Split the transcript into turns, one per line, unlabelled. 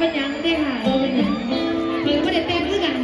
เป็นยังได้หายเป็นยังหรือไม่ได้เต้นเพื่อกัน